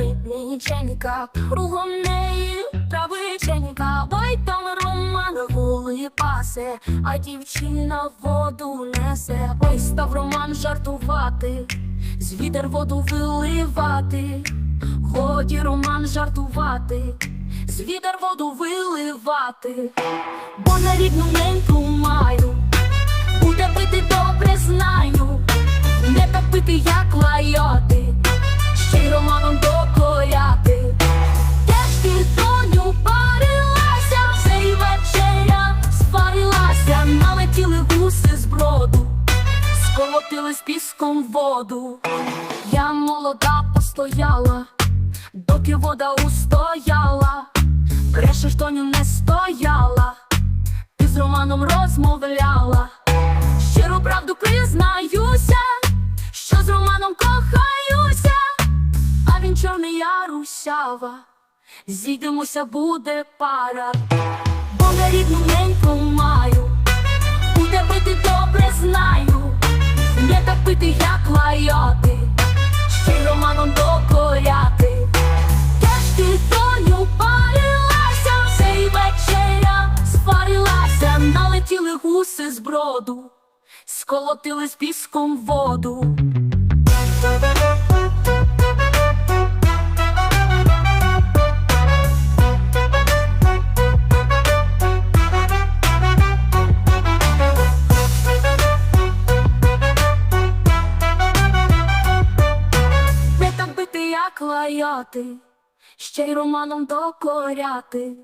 горить ніченька, кругом неї травиченька, ой там Роман гули пасе, а дівчина воду несе, ой став Роман жартувати, з вітер воду виливати, годі Роман жартувати, з вітер воду виливати, бо на рідну неньку маю, буде бити добре знаю, не так бити, як сколотили з піском воду. Я молода постояла, доки вода устояла, брешеш, доню, не стояла, ти з Романом розмовляла. Щиру правду признаюся, що з Романом кохаюся, а він чорний я русява, зійдемося буде пара, бо на рідну бити, як лайоти, й Романом докоряти. теж ти, доню, парилася, все й вечеря спарилася, налетіли гуси з броду, сколотили з піском воду. Лаяти, ще й романом докоряти.